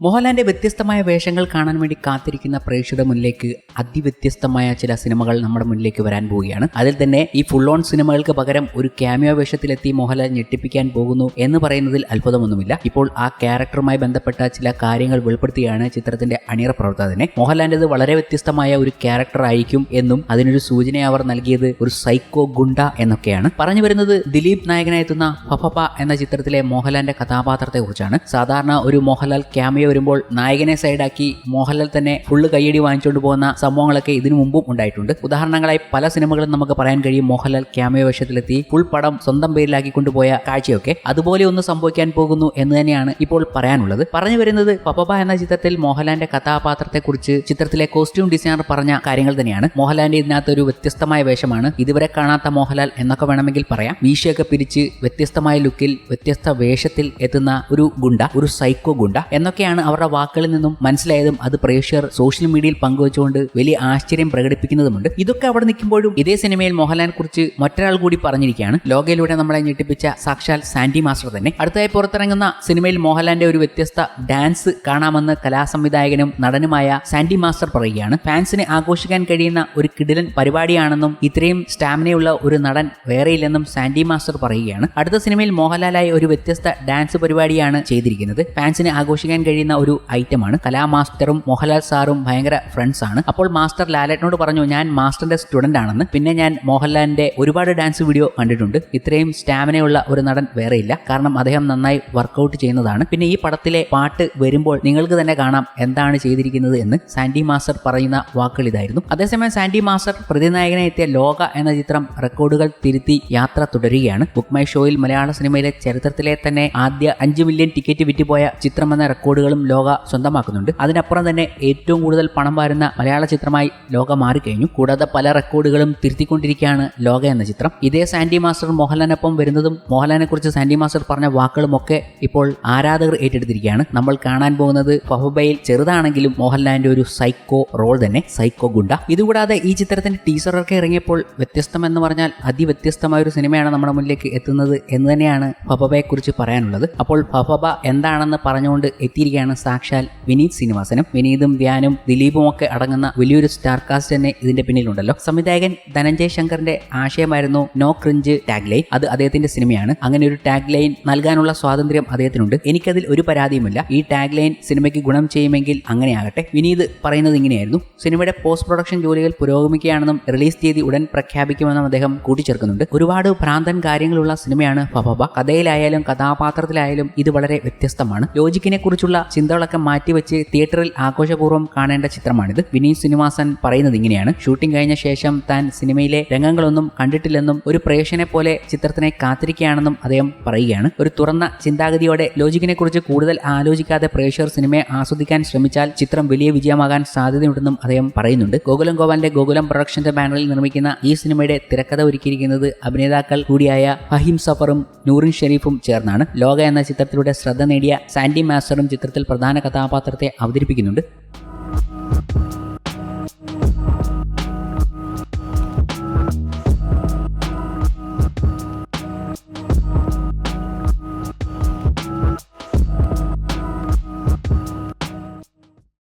മോഹൻലാലിന്റെ വ്യത്യസ്തമായ വേഷങ്ങൾ കാണാൻ വേണ്ടി കാത്തിരിക്കുന്ന പ്രേക്ഷകരുടെ മുന്നിലേക്ക് അതിവ്യത്യസ്തമായ ചില സിനിമകൾ നമ്മുടെ മുന്നിലേക്ക് വരാൻ പോവുകയാണ്. അതിൽ തന്നെ ഈ ഫുൾ ഓൺ സിനിമകൾക്ക് പകരം ഒരു ക്യാമിയോ വേഷത്തിലെത്തി മോഹൻലാൽ ഞെട്ടിപ്പിക്കാൻ പോകുന്നു എന്ന് പറയുന്നതിൽ അത്ഭുതമൊന്നുമില്ല. ഇപ്പോൾ ആ ക്യാരക്ടറുമായി ബന്ധപ്പെട്ട ചില കാര്യങ്ങൾ വെളിപ്പെടുത്തിയാണ് ചിത്രത്തിന്റെ അണിയറ പ്രവർത്തകനെ മോഹൻലാലിന്റെത് വളരെ വ്യത്യസ്തമായ ഒരു ക്യാരക്ടർ ആയിരിക്കും എന്നും അതിനൊരു സൂചന അവർ നൽകിയത് ഒരു സൈക്കോ ഗുണ്ട എന്നൊക്കെയാണ്. പറഞ്ഞു വരുന്നത് ദിലീപ് നായകനായെത്തുന്ന ഫഫപ്പ എന്ന ചിത്രത്തിലെ മോഹൻലാലിന്റെ കഥാപാത്രത്തെക്കുറിച്ചാണ്. സാധാരണ ഒരു മോഹൻലാൽ ക്യാമിയോ വരുമ്പോൾ നായകനെ സൈഡാക്കി മോഹൻലാൽ തന്നെ ഫുള്ള് കയ്യടി വാങ്ങിച്ചുകൊണ്ട് പോകുന്ന സംഭവങ്ങളൊക്കെ ഇതിനു മുമ്പും ഉണ്ടായിട്ടുണ്ട്. ഉദാഹരണങ്ങളായി പല സിനിമകളും നമുക്ക് പറയാൻ കഴിയും. മോഹൻലാൽ ക്യാമയ വേഷത്തിലെത്തി ഫുൾ പടം സ്വന്തം പേരിലാക്കി കൊണ്ടുപോയ കാഴ്ചയൊക്കെ അതുപോലെ ഒന്ന് സംഭവിക്കാൻ പോകുന്നു എന്ന് തന്നെയാണ് ഇപ്പോൾ പറയാനുള്ളത്. പറഞ്ഞു വരുന്നത് പപ്പബ എന്ന ചിത്രത്തിൽ മോഹൻലാലിന്റെ കഥാപാത്രത്തെക്കുറിച്ച് ചിത്രത്തിലെ കോസ്റ്റ്യൂം ഡിസൈനർ പറഞ്ഞ കാര്യങ്ങൾ തന്നെയാണ്. മോഹൻലാലിന്റെ ഇതിനകത്ത് ഒരു വ്യത്യസ്തമായ വേഷമാണ്. ഇതുവരെ കാണാത്ത മോഹൻലാൽ എന്നൊക്കെ വേണമെങ്കിൽ പറയാം. മീശയൊക്കെ പിരിച്ച് വ്യത്യസ്തമായ ലുക്കിൽ വ്യത്യസ്ത വേഷത്തിൽ എത്തുന്ന ഒരു ഗുണ്ട ഒരു സൈക്കോ ഗുണ്ട എന്നൊക്കെയാണ് അവരുടെ വാക്കുകളിൽ നിന്നും മനസ്സിലായതും അത് പ്രേക്ഷകർ സോഷ്യൽ മീഡിയയിൽ പങ്കുവച്ചുകൊണ്ട് വലിയ ആശ്ചര്യം പ്രകടിപ്പിക്കുന്നതുമുണ്ട്? ഇതൊക്കെ അവിടെ നിൽക്കുമ്പോഴും ഇതേ സിനിമയിൽ മോഹൻലാലിനെ കുറിച്ച് മറ്റൊരാൾ കൂടി പറഞ്ഞിരിക്കുകയാണ്. ലോകയിലൂടെ നമ്മളെ ഞെട്ടിപ്പിച്ച സാക്ഷാൽ സാൻഡി മാസ്റ്റർ തന്നെ. അടുത്തായി പുറത്തിറങ്ങുന്ന സിനിമയിൽ മോഹൻലാലിന്റെ ഒരു വ്യത്യസ്ത ഡാൻസ് കാണാമെന്ന് കലാസംവിധായകനും നടനുമായ സാൻഡി മാസ്റ്റർ പറയുകയാണ്. ഫാൻസിനെ ആഘോഷിക്കാൻ കഴിയുന്ന ഒരു കിടിലൻ പരിപാടിയാണെന്നും ഇത്രയും സ്റ്റാമിനയുള്ള ഒരു നടൻ വേറെയില്ലെന്നും സാൻഡി മാസ്റ്റർ പറയുകയാണ്. അടുത്ത സിനിമയിൽ മോഹൻലാലായി ഒരു വ്യത്യസ്ത ഡാൻസ് പരിപാടിയാണ് ചെയ്തിരിക്കുന്നത്. ഫാൻസിനെ ആഘോഷിക്കാൻ കഴിയുന്ന ഒരു ഐറ്റമാണ്. കലാമാസ്റ്ററും മോഹൻലാൽ സാറും ഭയങ്കര ഫ്രണ്ട്സ് ആണ്. അപ്പോൾ മാസ്റ്റർ ലാലേട്ടനോട് പറഞ്ഞു ഞാൻ മാസ്റ്ററിന്റെ സ്റ്റുഡന്റ് ആണെന്ന്. പിന്നെ ഞാൻ മോഹൻലാലിന്റെ ഒരുപാട് ഡാൻസ് വീഡിയോ കണ്ടിട്ടുണ്ട്. ഇത്രയും സ്റ്റാമിനയുള്ള ഒരു നടൻ വേറെയില്ല കാരണം അദ്ദേഹം നന്നായി വർക്കൗട്ട് ചെയ്യുന്നതാണ്. പിന്നെ ഈ പടത്തിലെ പാട്ട് വരുമ്പോൾ നിങ്ങൾക്ക് തന്നെ കാണാം എന്താണ് ചെയ്തിരിക്കുന്നത് എന്ന് സാൻഡി മാസ്റ്റർ പറയുന്ന വാക്കുകൾ ഇതായിരുന്നു. അതേസമയം സാൻഡി മാസ്റ്റർ പ്രതിനായകനെ എത്തിയ ലോക എന്ന ചിത്രം റെക്കോർഡുകൾ തിരുത്തി യാത്ര തുടരുകയാണ്. ബുക്ക് മൈ ഷോയിൽ മലയാള സിനിമയിലെ ചരിത്രത്തിലെ തന്നെ ആദ്യ അഞ്ച് മില്യൺ ടിക്കറ്റ് വിറ്റുപോയ ചിത്രം എന്ന റെക്കോർഡുകളും ലോക സ്വന്തമാക്കുന്നുണ്ട്. അതിനപ്പുറം തന്നെ ഏറ്റവും കൂടുതൽ പണം വാരുന്ന മലയാള ചിത്രമായി ലോക മാറിക്കഴിഞ്ഞു. കൂടാതെ പല റെക്കോർഡുകളും തിരുത്തിക്കൊണ്ടിരിക്കുകയാണ് ലോക എന്ന ചിത്രം. ഇതേ സാൻഡി മാസ്റ്റർ മോഹൻലാലിനൊപ്പം വരുന്നതും മോഹൻലാലിനെ കുറിച്ച് സാൻഡി മാസ്റ്റർ പറഞ്ഞ വാക്കുകളും ഒക്കെ ഇപ്പോൾ ആരാധകർ ഏറ്റെടുത്തിരിക്കുകയാണ്. നമ്മൾ കാണാൻ പോകുന്നത് ഫഹബയിൽ ചെറുതാണെങ്കിലും മോഹൻലാലിന്റെ ഒരു സൈക്കോ റോൾ തന്നെ സൈക്കോ ഗുണ്ട. ഇതുകൂടാതെ ഈ ചിത്രത്തിന്റെ ടീസറൊക്കെ ഇറങ്ങിയപ്പോൾ വ്യത്യസ്തം എന്ന് പറഞ്ഞാൽ അതിവ്യത്യസ്തമായ ഒരു സിനിമയാണ് നമ്മുടെ മുന്നിലേക്ക് എത്തുന്നത് എന്ന് തന്നെയാണ് ഫഫബയെ കുറിച്ച് പറയാനുള്ളത്. അപ്പോൾ ഫഫബ എന്താണെന്ന് പറഞ്ഞുകൊണ്ട് എത്തിയിരിക്കുകയാണ് സാക്ഷാൽ വിനീത് ശ്രീനിവാസനും വിനീതും വ്യാനും ദിലീപും ഒക്കെ അടങ്ങുന്ന വലിയൊരു സ്റ്റാർ കാസ്റ്റ് തന്നെ ഇതിന്റെ പിന്നിലുണ്ടല്ലോ. സംവിധായകൻ ധനഞ്ജയ് ശങ്കറിന്റെ ആശയമായിരുന്നു നോ ക്രിഞ്ച് ടാഗ് ലൈൻ അത് അദ്ദേഹത്തിന്റെ സിനിമയാണ്. അങ്ങനെ ഒരു ടാഗ് ലൈൻ നൽകാനുള്ള സ്വാതന്ത്ര്യം അദ്ദേഹത്തിനുണ്ട്. എനിക്കതിൽ ഒരു പരാതിയുമില്ല. ഈ ടാഗ് ലൈൻ സിനിമയ്ക്ക് ഗുണം ചെയ്യുമെങ്കിൽ അങ്ങനെയാകട്ടെ. വിനീത് പറയുന്നത് ഇങ്ങനെയായിരുന്നു. സിനിമയുടെ പോസ്റ്റ് പ്രൊഡക്ഷൻ ജോലികൾ പുരോഗമിക്കുകയാണെന്നും റിലീസ് തീയതി ഉടൻ പ്രഖ്യാപിക്കുമെന്നും അദ്ദേഹം കൂട്ടിച്ചേർക്കുന്നുണ്ട്. ഒരുപാട് ഭ്രാന്തൻ കാര്യങ്ങളുള്ള സിനിമയാണ് ഫഫബ കഥയിലായാലും കഥാപാത്രത്തിലായാലും ഇത് വളരെ വ്യത്യസ്തമാണ്. ലോജിക്കിനെ കുറിച്ചുള്ള ചിന്തകളൊക്കെ മാറ്റിവെച്ച് തിയേറ്ററിൽ ആഘോഷപൂർവം കാണേണ്ട ചിത്രമാണിത്. വിനീത് ശ്രീനിവാസൻ പറയുന്നത് ഇങ്ങനെയാണ്. ഷൂട്ടിംഗ് കഴിഞ്ഞ ശേഷം താൻ സിനിമയിലെ രംഗങ്ങളൊന്നും കണ്ടിട്ടില്ലെന്നും ഒരു പ്രേക്ഷനെ പോലെ ചിത്രത്തിനെ കാത്തിരിക്കുകയാണെന്നും അദ്ദേഹം പറയുകയാണ്. ഒരു തുറന്ന ചിന്താഗതിയോടെ ലോജിക്കിനെ കുറിച്ച് കൂടുതൽ ആലോചിക്കാതെ പ്രേക്ഷകർ സിനിമയെ ആസ്വദിക്കാൻ ശ്രമിച്ചാൽ ചിത്രം വലിയ വിജയമാകാൻ സാധ്യതയുണ്ടെന്നും അദ്ദേഹം പറയുന്നുണ്ട്. ഗോകുലം ഗോപാലിന്റെ ഗോകുലം പ്രൊഡക്ഷന്റെ ബാനറിൽ നിർമ്മിക്കുന്ന ഈ സിനിമയുടെ തിരക്കഥ ഒരുക്കിയിരിക്കുന്നത് അഭിനേതാക്കൾ കൂടിയായ ഫഹീം സഫറും നൂറിൻ ഷെരീഫും ചേർന്നാണ്. ലോക എന്ന ചിത്രത്തിലൂടെ ശ്രദ്ധ നേടിയ സാൻഡി മാസ്റ്ററും ചിത്രത്തിൽ പ്രധാന കഥാപാത്രത്തെ അവതരിപ്പിക്കുന്നുണ്ട്.